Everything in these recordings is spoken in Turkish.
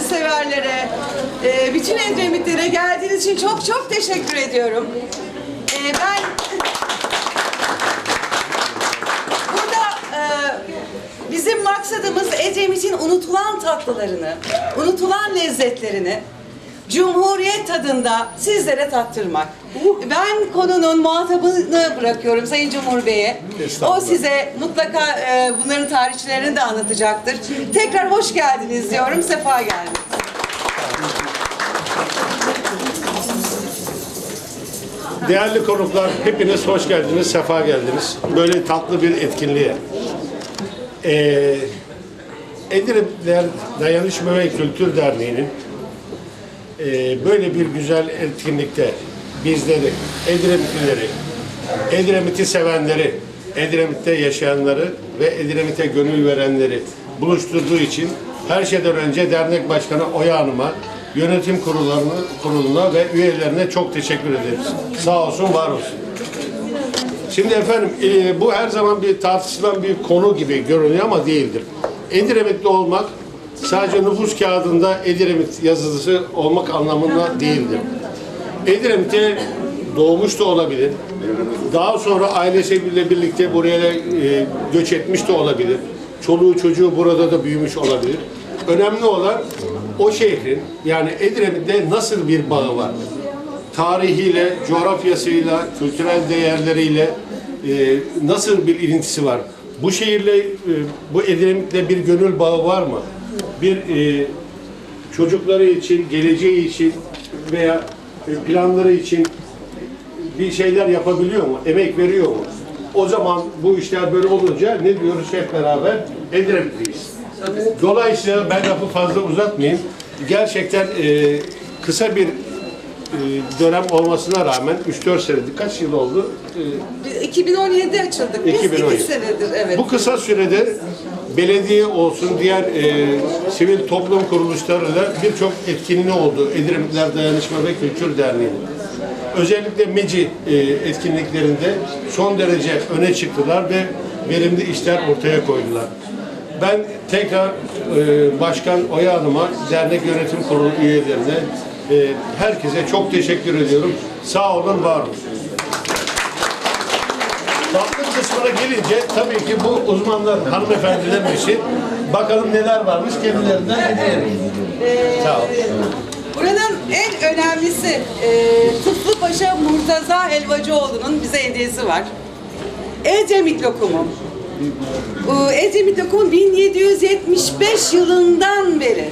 Severlere, e, bütün Edremitlere geldiğiniz için çok çok teşekkür ediyorum. E, ben burada e, bizim maksadımız Edremit'in unutulan tatlılarını, unutulan lezzetlerini Cumhuriyet tadında sizlere tattırmak. Ben konunun muhatabını bırakıyorum Sayın Cumhur Bey'e. O size mutlaka e, bunların tarihçilerini de anlatacaktır. Tekrar hoş geldiniz diyorum, sefa geldiniz. Değerli konuklar, hepiniz hoş geldiniz, sefa geldiniz. Böyle tatlı bir etkinliğe. Ee, Edremitler Dayanışma ve Kültür Derneği'nin e, böyle bir güzel etkinlikte bizleri, Edremitlileri, Edremit'i sevenleri, Edremit'te yaşayanları ve Edremit'e gönül verenleri buluşturduğu için her şeyden önce dernek başkanı Oya Hanım'a, yönetim kurullarına, kuruluna ve üyelerine çok teşekkür ederiz. Sağ olsun, var olsun. Şimdi efendim e, bu her zaman bir tartışılan bir konu gibi görünüyor ama değildir. Ediremitli olmak sadece nüfus kağıdında Edremit yazılısı olmak anlamında değildir. Edremit'e doğmuş da olabilir. Daha sonra ailesiyle birlikte buraya e, göç etmiş de olabilir. Çoluğu çocuğu burada da büyümüş olabilir. Önemli olan o şehrin yani Edremit'te nasıl bir bağı var? tarihiyle, coğrafyasıyla, kültürel değerleriyle e, nasıl bir ilintisi var? Bu şehirle, e, bu Edremit'le bir gönül bağı var mı? Bir e, çocukları için, geleceği için veya e, planları için bir şeyler yapabiliyor mu? Emek veriyor mu? O zaman bu işler böyle olunca ne diyoruz hep beraber? Edremitliyiz. Dolayısıyla ben lafı fazla uzatmayayım. Gerçekten e, kısa bir e, dönem olmasına rağmen 3-4 senedir kaç yıl oldu? E, Biz 2017'de açıldık. Biz 2017. iki senedir, evet. Bu kısa sürede belediye olsun, diğer e, sivil toplum kuruluşlarıyla birçok etkinliği oldu. Edremitler Dayanışma ve Kültür Derneği'nin. Özellikle MECI e, etkinliklerinde son derece öne çıktılar ve verimli işler ortaya koydular. Ben tekrar e, Başkan Oya Hanım'a, dernek yönetim kurulu üyelerine, e, herkese çok teşekkür ediyorum. Sağ olun, var olun. Kısmına gelince tabii ki bu uzmanlar, hanımefendilerin işi. Bakalım neler varmış kendilerinden dinleyelim. Sağ olun. Buranın en önemlisi e, Tıflıpaşa Murtaza Helvacıoğlu'nun bize hediyesi var. Ecemit lokumu. Bu Ecemit lokumu 1775 yılından beri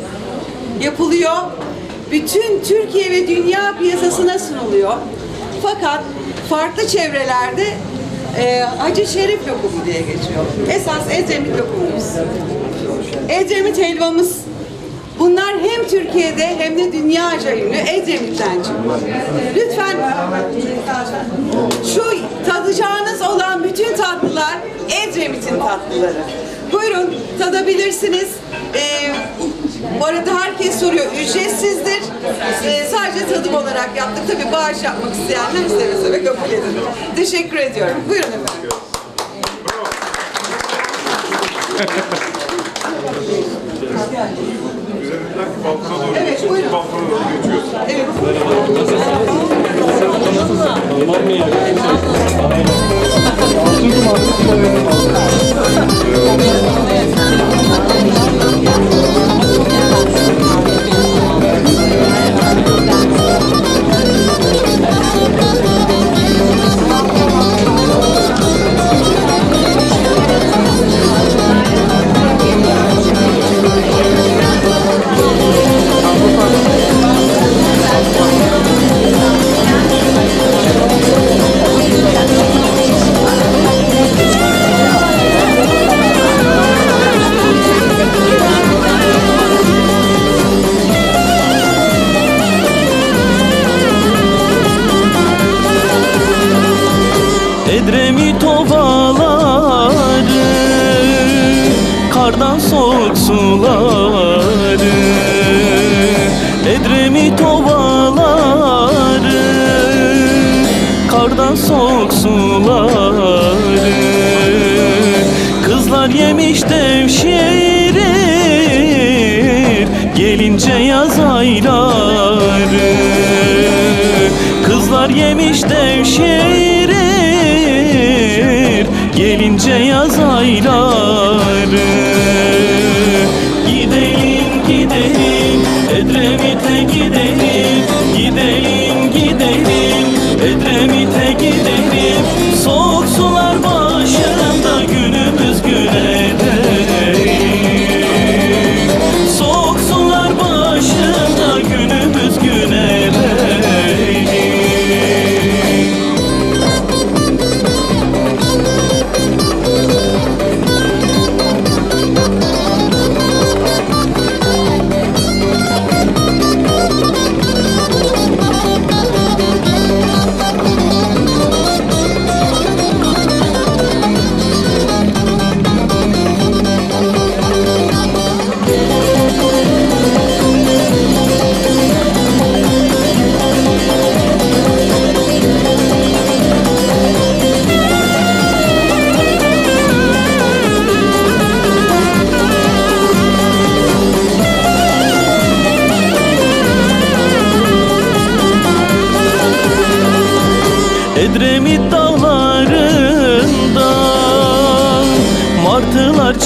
yapılıyor. Bütün Türkiye ve dünya piyasasına sunuluyor. Fakat farklı çevrelerde e, Hacı Şerif lokumu diye geçiyor. Esas Ecemit lokumumuz. Ecemit helvamız. Bunlar hem Türkiye'de hem de dünyaca ünlü Edremit'ten çıkıyor. Lütfen şu tadacağınız olan bütün tatlılar Edremit'in tatlıları. Buyurun tadabilirsiniz. Ee, bu arada herkes soruyor ücretsizdir. Ee, sadece tadım olarak yaptık. Tabii bağış yapmak isteyenler seve seve kabul edilir. Teşekkür ediyorum. Buyurun efendim. Evet buyurun. Evet. Edremit ovaları Kardan soğuk suları. Edremit ovaları Kardan soğuk suları. Kızlar yemiş devşirir Gelince yaz ayları. Kızlar yemiş devşirir gidelim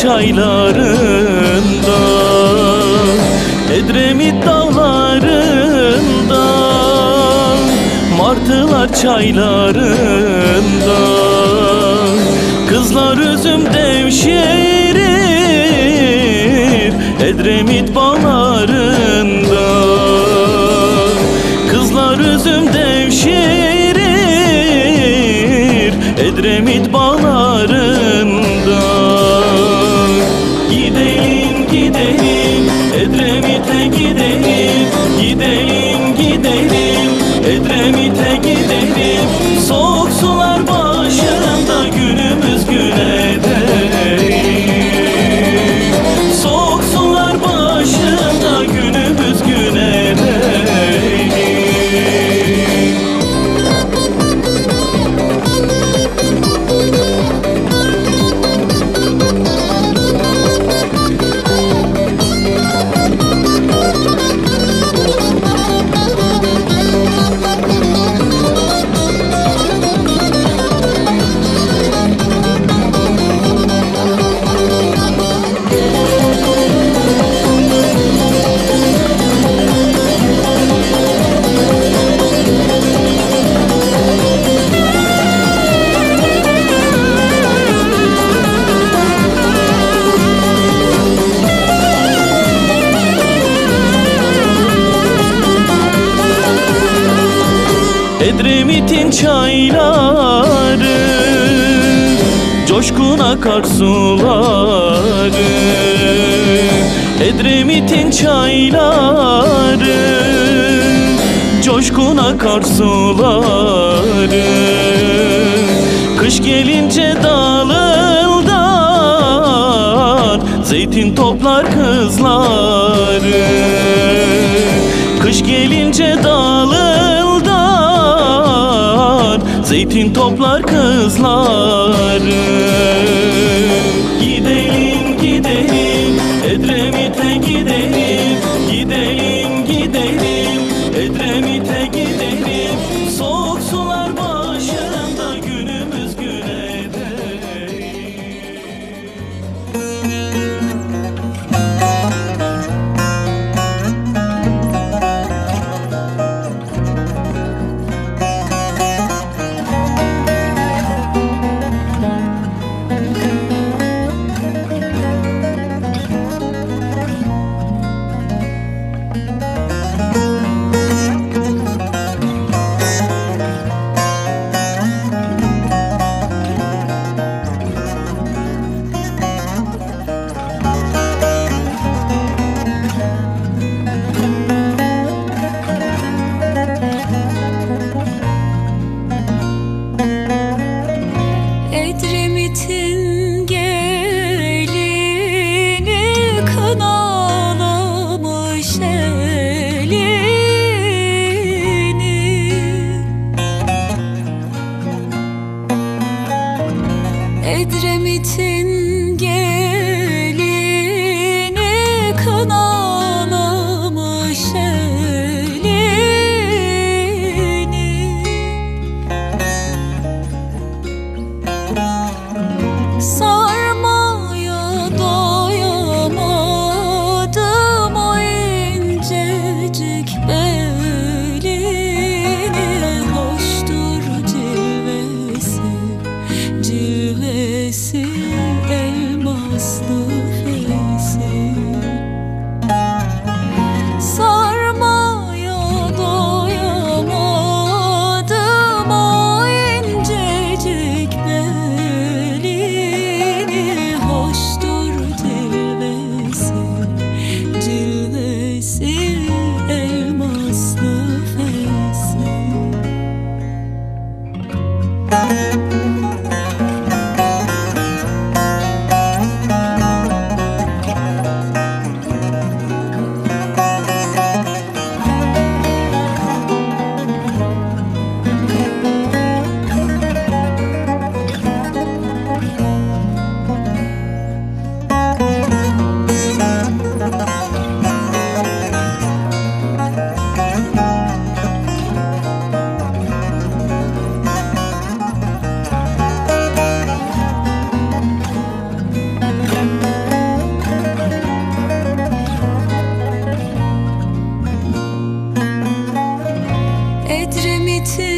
çaylarında Edremit dağlarında Martılar çaylarında. Kızlar üzüm devşirir Edremit bağlarında. Kızlar üzüm devşirir Edremit bağlarında Edremit'in çayları Coşkun akar suları. Edremit'in çayları Coşkun akar suları. Kış gelince dalıldan Zeytin toplar kızları. Kış gelince dalıldan Zeytin toplar kızları. Gidelim to